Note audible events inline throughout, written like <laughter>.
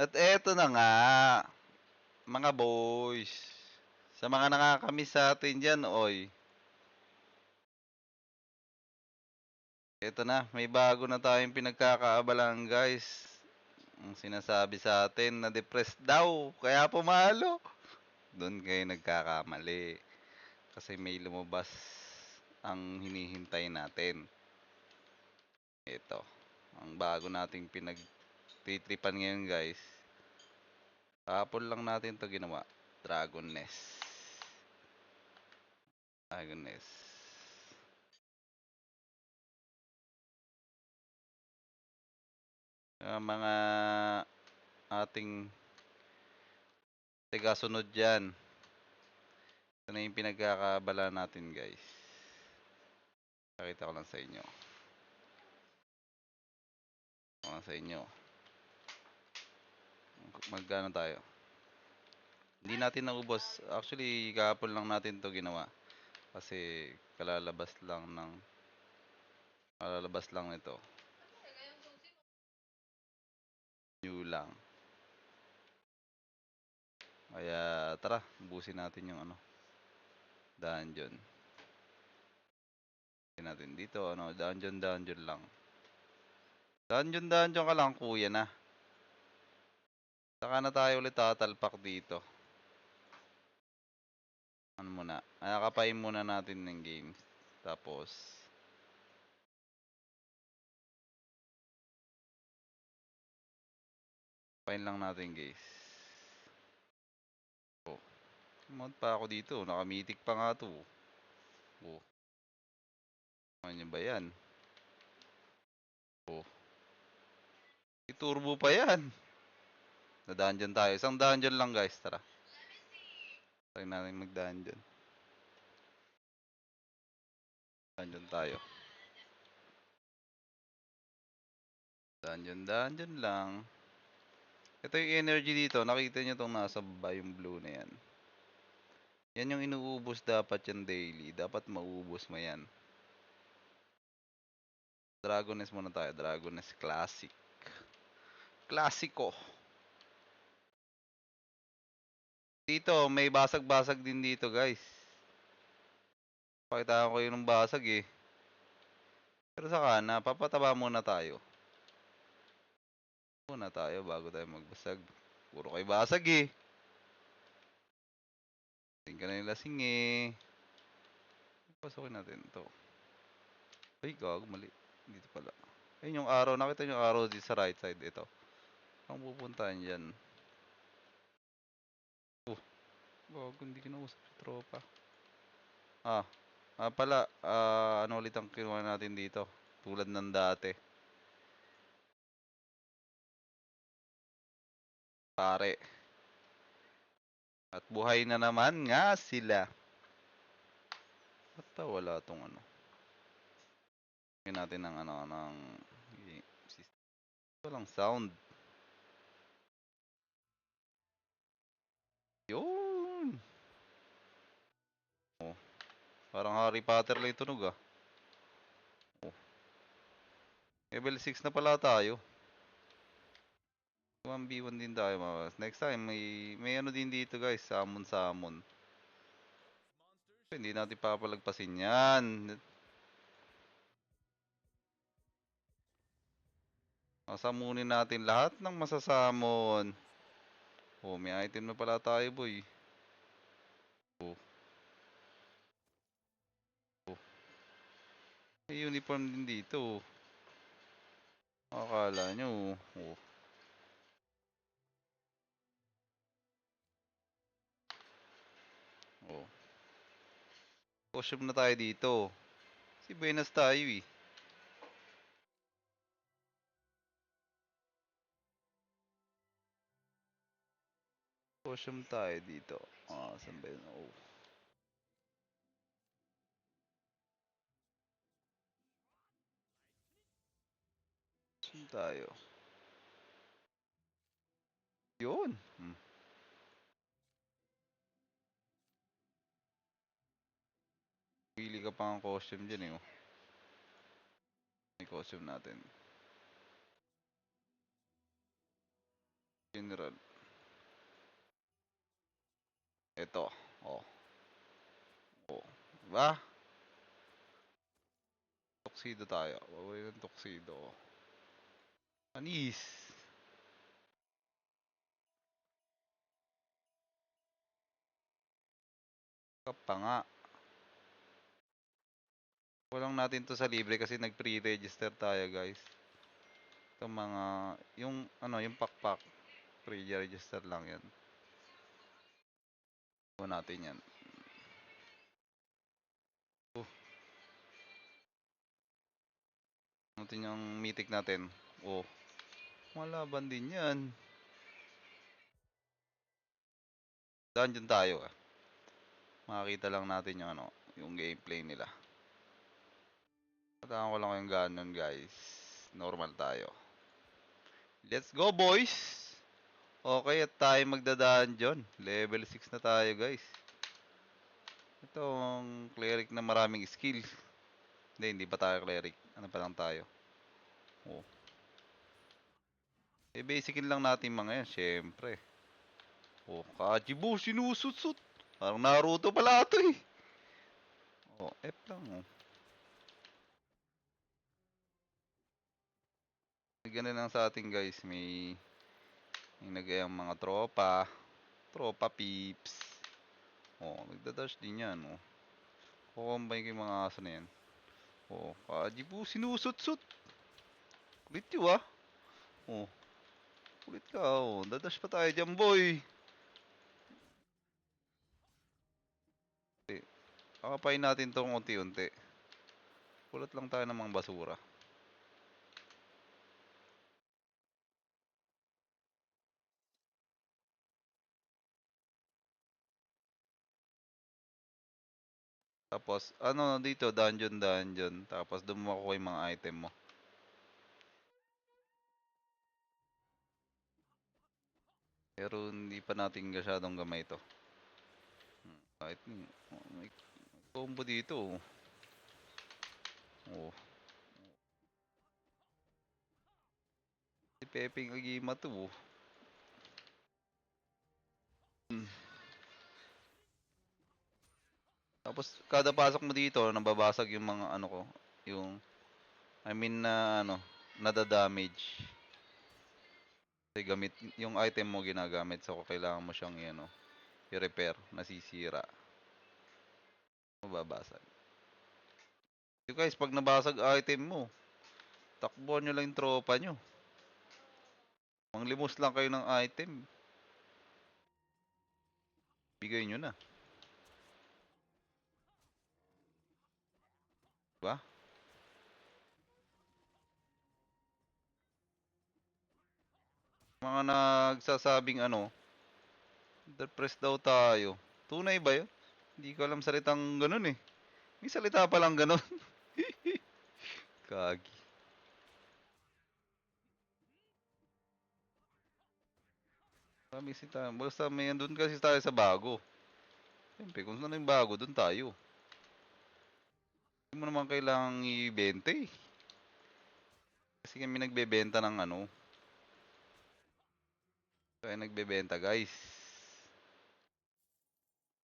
At eto na nga, mga boys. Sa mga nakakamiss sa atin dyan, oy. Eto na, may bago na tayong pinagkakaabalan guys. Ang sinasabi sa atin na depressed daw, kaya pumalo. Doon kayo nagkakamali. Kasi may lumabas ang hinihintay natin. Ito, ang bago nating pinagtitripan ngayon guys. Apple lang natin to ginawa. Dragon Nest. Dragon Nest. Ah, mga ating tigasunod dyan. Ito na yung pinagkakabala natin guys. Pakita ko lang sa inyo. Pakita ko lang sa inyo. Magkano tayo? Hindi natin naubos. Actually, kahapon lang natin to ginawa. Kasi kalalabas lang ng kalalabas lang nito. New lang. Kaya tara, busin natin yung ano. Dungeon. Natin dito, ano, dungeon, dungeon lang. Dungeon, dungeon ka lang, kuya na. Saka na tayo ulit tatalpak dito. Ano muna? Ayakapain muna natin ng game. Tapos, Pain lang natin guys. Oh. Mod pa ako dito. Nakamitik pa nga to. Oh. Ano ba yan? Oh. I-turbo pa yan. Na dungeon tayo. Isang dungeon lang guys. Tara. Try natin mag-dungeon. Dungeon tayo. Dungeon, dungeon lang. Ito yung energy dito. Nakita nyo itong nasa baba yung blue na yan. Yan yung inuubos dapat yan daily. Dapat maubos mo yan. Dragoness muna tayo. Dragoness Classic. Classico. Dito, may basag-basag din dito guys. Pakita ko kayo ng basag eh. Pero sa kana, papataba muna tayo muna tayo bago tayo magbasag. Puro kay basag eh. Tingin ka na yung lasing eh. Pasukin natin to. Ay, gag, mali. Dito pala. Ayun yung arrow. Nakita yung arrow dito sa right side. Ito. Ang pupuntahan dyan. Gag, hindi kinausap si tropa. Ah. Ah pala. Ah, ano ulit ang kinuha natin dito? Tulad ng dati. pare. At buhay na naman nga sila. Ba wala tong ano? Tingnan natin ng ano, ng system. Walang sound. Yun! Oh. Parang Harry Potter lang yung ah. Oh. Level 6 na pala tayo. 1v1 din tayo mga Next time may may ano din dito guys, samon samon. Hindi natin papalagpasin yan. Masamunin natin lahat ng masasamon. Oh, may item na pala tayo boy. Oh. Oh. May uniform din dito. Akala nyo. Oh. Oh. Costume na tayo dito. Si Buenas tayo eh. Costume tayo dito. Ah, saan ba yun? Oh. Costume tayo. Yun. Hmm. Pili ka pa ng costume dyan eh. Oh. May costume natin. General. Ito. Oh. Oh. Diba? Tuxedo tayo. Bawal ng tuxedo. Anis. Kapa nga. Walang natin to sa libre kasi nag-pre-register tayo guys. Ito mga, yung ano, yung pakpak. Pre-register lang yan. Kuha natin yan. Oh. Natin yung mythic natin. Oh. Malaban din yan. Dungeon tayo ah. Makakita lang natin yung ano, yung gameplay nila. Patakan ko lang yung ganon guys. Normal tayo. Let's go boys! Okay, at tayo magda-dungeon. Level 6 na tayo guys. Itong cleric na maraming skill. Hindi, hindi pa tayo cleric. Ano pa lang tayo. Oh. Eh, basicin lang natin mga yan, syempre. Oh, Kajibu, sinusut-sut. Parang Naruto pala ito eh. Oh, F lang oh. Ganun lang sa atin guys, may nagayang mga tropa, tropa peeps. Oh, nagda-dash din yan, oh. Kukumbay ko yung mga aso na yan. Oh, Kajibu, sinusut-sut. Kulit yun ah. Oh. Kulit ka, oh. Dadash pa tayo dyan, boy. Kakapain natin tong unti-unti. Kulat lang tayo ng mga basura. Tapos, ano dito, dungeon, dungeon. Tapos, mo makukuha yung mga item mo. Pero, hindi pa natin masyadong gamay ito. Hmm, Kahit, oh, may combo dito. oh. Oh. Si Pepeng Agima to. oh. Hmm. Tapos kada pasok mo dito, nababasag yung mga ano ko, yung I mean na ano, nada-damage. Kasi gamit yung item mo ginagamit so kailangan mo siyang ano, i-repair, nasisira. Mababasag. So guys, pag nabasag item mo, takbuhan nyo lang yung tropa nyo. Manglimos lang kayo ng item. Bigay nyo na. Diba? Mga nagsasabing ano, depressed daw tayo. Tunay ba yun? Hindi ko alam salitang ganun eh. May salita pa lang ganun. <laughs> Kagi. Kami si tayo. Basta may andun kasi tayo sa bago. Siyempre, kung saan yung bago, dun tayo. Hindi mo naman kailangang ibenta eh. Kasi kami nagbebenta ng ano. Kaya nagbebenta guys.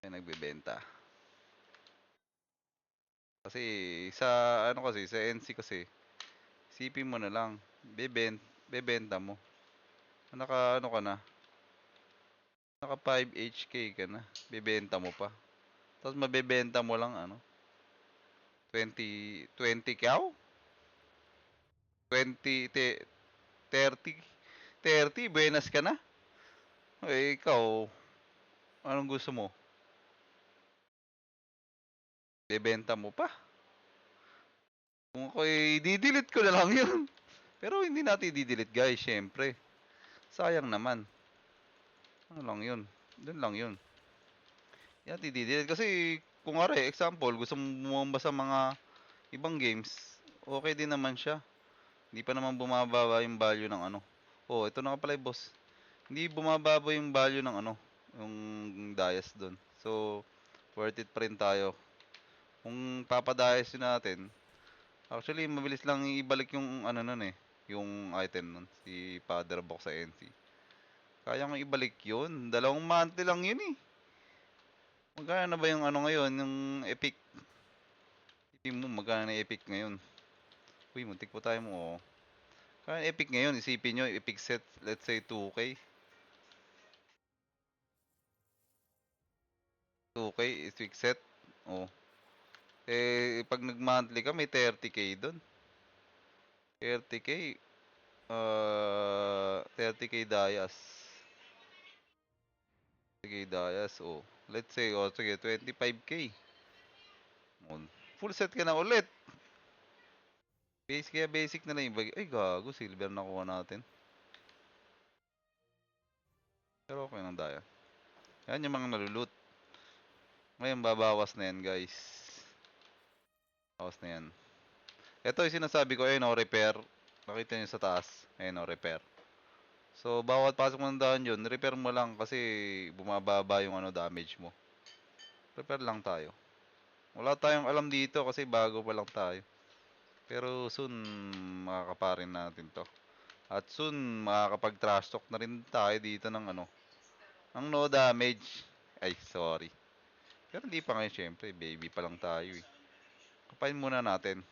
Kaya nagbebenta. Kasi sa ano kasi, sa NC kasi, sipin mo na lang, bebent, bebenta mo. Naka ano ka na, naka 5 HK ka na, bebenta mo pa. Tapos mabebenta mo lang ano, 20, 20 cow? 20, te, 30, 30, buenas ka na? Eh, ikaw, anong gusto mo? Bebenta mo pa? Kung ako'y didelete ko na lang yun. <laughs> Pero hindi natin didelete guys, syempre. Sayang naman. Ano lang yun? Doon lang yun. Natin didelete. Kasi, kung nga example, gusto mo bumamba sa mga ibang games, okay din naman siya. Hindi pa naman bumababa yung value ng ano. Oh, ito na nga pala yung boss. Hindi bumababa yung value ng ano, yung dayas doon. So, worth it pa rin tayo. Kung papadayas yun natin, actually, mabilis lang ibalik yung ano nun eh, yung item nun, si Father Box sa NC. Kaya nga ibalik yun. Dalawang monthly lang yun eh. Magkano na ba yung ano ngayon, yung epic? Isipin mo, magkano na epic ngayon? Uy, muntik po tayo mo. Oh. Kaya epic ngayon, isipin nyo, epic set, let's say 2K. 2K, epic set. Oh. Eh, pag nag-monthly ka, may 30k doon. 30k. Uh, 30k dayas. 30k dayas, oh. Let's say, oh, sige, 25k. Oh, full set ka na ulit. Basic, kaya basic na lang yung bag. Ay, gago, silver nakuha natin. Pero okay lang daya. Yan yung mga nalulot. Ngayon, babawas na yan, guys. Bawas na yan. Ito yung sinasabi ko, ayun o, repair. Nakita nyo sa taas. Ayun o, repair. So, bawat pasok mo ng daan yun, repair mo lang kasi bumababa yung ano damage mo. Repair lang tayo. Wala tayong alam dito kasi bago pa lang tayo. Pero soon, makakaparin natin to. At soon, makakapag-trash talk na rin tayo dito ng ano. Ang no damage. Ay, sorry. Pero hindi pa ngayon, syempre. Baby pa lang tayo eh. Kapain muna natin.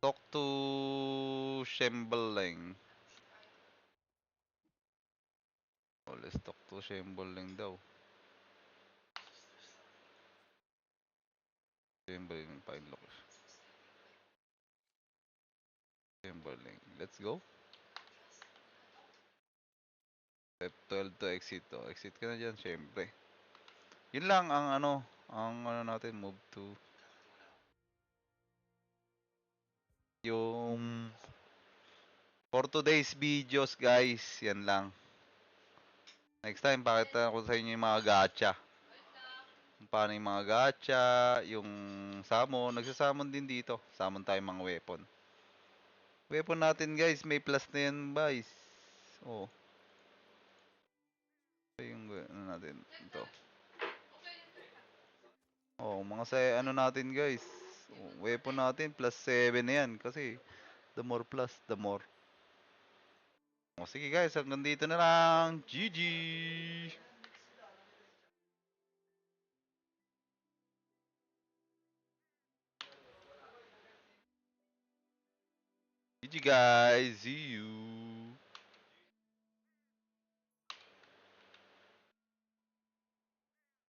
Talk to Shembling. Oh, let's talk to Shembling daw. Shembling, fine look. Shembling. Let's go. Step 12 to exit to. Exit ka na dyan, syempre. Yun lang ang ano, ang ano natin, move to yung for today's videos guys, yan lang. Next time, pakita ko sa inyo yung mga gacha. Kung paano yung mga gacha, yung summon. Nagsasamon din dito. Summon tayo mga weapon. Weapon natin guys, may plus na yan guys. Oh. Ito yung ano natin, ito. Oh, mga sa ano natin guys. Oh, weapon natin plus 7 na yan kasi the more plus, the more. O sige guys, hanggang dito na lang. GG! GG guys, see you!